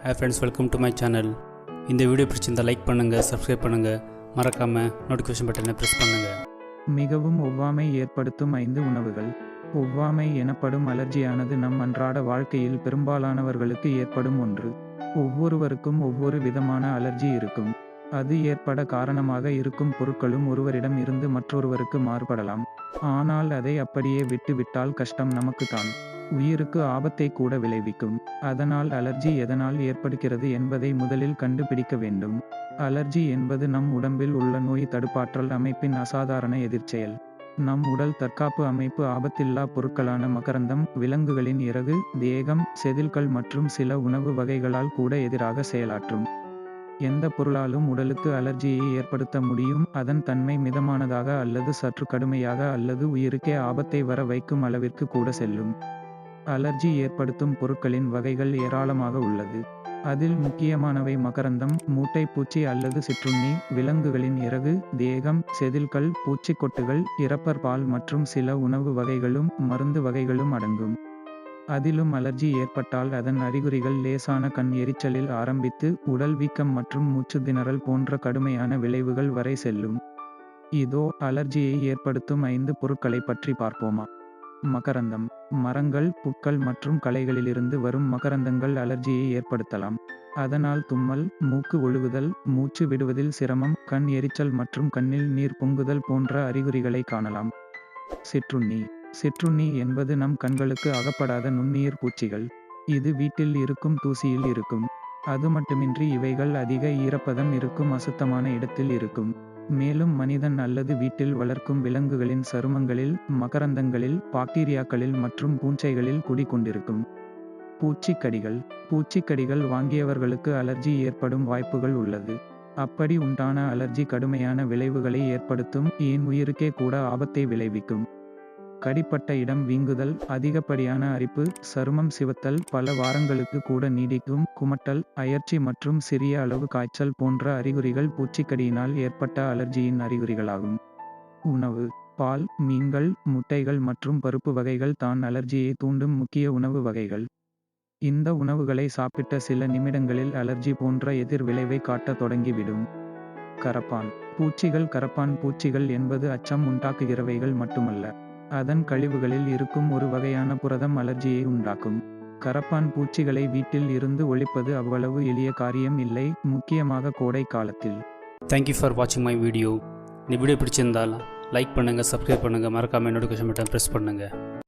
Hi friends welcome to my channel இந்த video பிடிச்சிருந்தால் like பண்ணுங்கள் சப்ஸ்கிரைப் பண்ணுங்கள் மறக்காமல் நோட்டிஃபிகேஷன் பட்டனை ப்ரெஸ் பண்ணுங்கள் மிகவும் ஒவ்வாமை ஏற்படுத்தும் ஐந்து உணவுகள். ஒவ்வாமை எனப்படும் அலர்ஜியானது நம் அன்றாட வாழ்க்கையில் பெரும்பாலானவர்களுக்கு ஏற்படும் ஒன்று. ஒவ்வொருவருக்கும் ஒவ்வொரு விதமான அலர்ஜி இருக்கும். அது ஏற்பட காரணமாக இருக்கும் பொருட்களும் ஒருவரிடம் இருந்து மற்றொருவருக்கு மாறுபடலாம். ஆனால் அதை அப்படியே விட்டுவிட்டால் கஷ்டம் நமக்குத்தான் உயிருக்கு ஆபத்தை கூட விளைவிக்கும். அதனால் அலர்ஜி எதனால் ஏற்படுகிறது என்பதை முதலில் கண்டுபிடிக்க வேண்டும். அலர்ஜி என்பது நம் உடம்பில் உள்ள நோய் தடுப்பாற்றல் அமைப்பின் அசாதாரண எதிர்ச்செயல். நம் உடல் தற்காப்பு அமைப்பு ஆபத்தில்லா பொருட்களான மகரந்தம் விலங்குகளின் இறகு தேகம் செதில்கள் மற்றும் சில உணவு வகைகளால் கூட எதிராக செயலாற்றும். எந்த பொருளாலும் உடலுக்கு அலர்ஜியை ஏற்படுத்த முடியும்? அதன் தன்மை மிதமானதாக அல்லது சற்று கடுமையாக அல்லது உயிருக்கே ஆபத்தை வர வைக்கும் அளவிற்கு கூட செல்லும். அலர்ஜி ஏற்படுத்தும் பொருட்களின் வகைகள் ஏராளமாக உள்ளது. அதில் முக்கியமானவை மகரந்தம் மூட்டை பூச்சி அல்லது சிற்றுண்ணி விலங்குகளின் இறகு தேகம் செதில்கள் பூச்சிக்கொட்டுகள் இறப்பர் பால் மற்றும் சில உணவு வகைகளும் மருந்து வகைகளும் அடங்கும். அதிலும் அலர்ஜி ஏற்பட்டால் அதன் அறிகுறிகள் லேசான கண் எரிச்சலில் ஆரம்பித்து உடல் வீக்கம் மற்றும் மூச்சு திணறல் போன்ற கடுமையான விளைவுகள் வரை செல்லும். இதோ அலர்ஜியை ஏற்படுத்தும் ஐந்து பொருட்களை பற்றி பார்ப்போமா? மகரந்தம். மரங்கள் புட்கள் மற்றும் களைகளிலிருந்து வரும் மகரந்தங்கள் அலர்ஜியை ஏற்படுத்தலாம். அதனால் தும்மல் மூக்கு ஒழுகுதல் மூச்சு விடுவதில் சிரமம் கண் எரிச்சல் மற்றும் கண்ணில் நீர் பொங்குதல் போன்ற அறிகுறிகளை காணலாம். சிற்றுண்ணி. சிற்றுண்ணி என்பது நம் கண்களுக்கு அகப்படாத நுண்ணுயிர் பூச்சிகள். இது வீட்டில் இருக்கும் தூசியில் இருக்கும். அது மட்டுமின்றி இவைகள் அதிக ஈரப்பதம் இருக்கும் அசுத்தமான இடத்தில் இருக்கும். மேலும் மனிதன் அல்லது வீட்டில் வளர்க்கும் விலங்குகளின் சருமங்களில் மகரந்தங்களில் பாக்டீரியாக்களில் மற்றும் பூஞ்சைகளில் குடிக்கொண்டிருக்கும் பூச்சிக்கடிகள். பூச்சிக்கடிகள் வாங்கியவர்களுக்கு அலர்ஜி ஏற்படும் வாய்ப்புகள் உள்ளது. அப்படி உண்டான அலர்ஜி கடுமையான விளைவுகளை ஏற்படுத்தும் ஏன் உயிருக்கே கூட ஆபத்தை விளைவிக்கும். கடிப்பட்ட இடம் வீங்குதல் அதிகப்படியான அரிப்பு சருமம் சிவத்தல் பல வாரங்களுக்கு கூட நீடிக்கும் குமட்டல் அயற்சி மற்றும் சிறிய அளவு காய்ச்சல் போன்ற அறிகுறிகள் பூச்சிக்கடியினால் ஏற்பட்ட அலர்ஜியின் அறிகுறிகளாகும். உணவு. பால் மீன்கள் முட்டைகள் மற்றும் பருப்பு வகைகள் தான் அலர்ஜியை தூண்டும் முக்கிய உணவு வகைகள். இந்த உணவுகளை சாப்பிட்ட சில நிமிடங்களில் அலர்ஜி போன்ற எதிர் விளைவை காட்ட தொடங்கிவிடும். கரப்பான். பூச்சிகள் கரப்பான் பூச்சிகள் என்பது அச்சம் உண்டாக்குகிறவைகள் மட்டுமல்ல. அதன் கழிவுகளில் இருக்கும் ஒரு வகையான புரதம் அலர்ஜியை உண்டாக்கும். கரப்பான் பூச்சிகளை வீட்டில் இருந்து ஒழிப்பது அவ்வளவு எளிய காரியம் இல்லை முக்கியமாக கோடை காலத்தில். தேங்க்யூ ஃபார் வாட்சிங் மை வீடியோ இந்த வீடியோ பிடிச்சிருந்தால் லைக் பண்ணுங்கள் சப்ஸ்கிரைப் பண்ணுங்கள் மறக்காமல் நோட்டிஃபிகேஷன் பட்டன் ப்ரெஸ் பண்ணுங்கள்